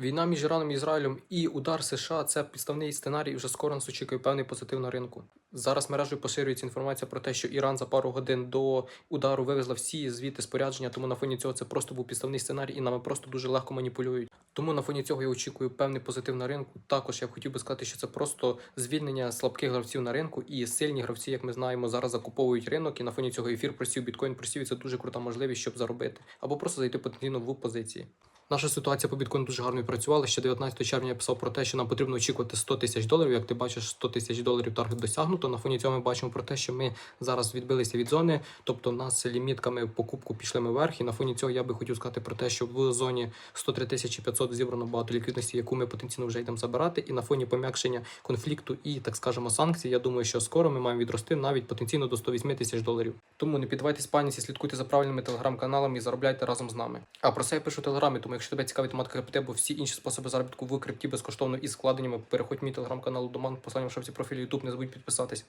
Війна між Іраном і Ізраїлем і удар США це підставний сценарій. Вже скоро нас очікує певний позитив на ринку. Зараз мережею поширюється інформація про те, що Іран за пару годин до удару вивезла всі звіти спорядження. Тому на фоні цього це просто був підставний сценарій, і нами просто дуже легко маніпулюють. Тому на фоні цього я очікую певний позитив на ринку. Також я б хотів би сказати, що це просто звільнення слабких гравців на ринку, і сильні гравці, як ми знаємо, зараз закуповують ринок. І на фоні цього ефір просів, біткоін просів. і Це дуже крута можливість, щоб заробити або просто зайти потенційно в позиції. Наша ситуація по біткоїну дуже гарно відпрацювала. Ще 19 червня я писав про те, що нам потрібно очікувати 100 тисяч доларів. Як ти бачиш, 100 тисяч доларів таргет досягнуто. На фоні цього ми бачимо про те, що ми зараз відбилися від зони, тобто нас лімітками покупку пішли ми вверх. І на фоні цього я би хотів сказати про те, що в зоні 103 тисячі 500 зібрано багато ліквідності, яку ми потенційно вже йдемо забирати. І на фоні пом'якшення конфлікту і так скажемо санкцій. Я думаю, що скоро ми маємо відрости навіть потенційно до 108 тисяч доларів. Тому не піддавайтесь паніці, слідкуйте за правильними телеграм-каналами і заробляйте разом з нами. А про це я пишу в телеграмі, тому якщо тебе цікавить тематика крипти або всі інші способи заробітку в крипті безкоштовно із складеннями, переходь мій телеграм-канал Доман, посилання в шапці профілю YouTube, не забудь підписатись.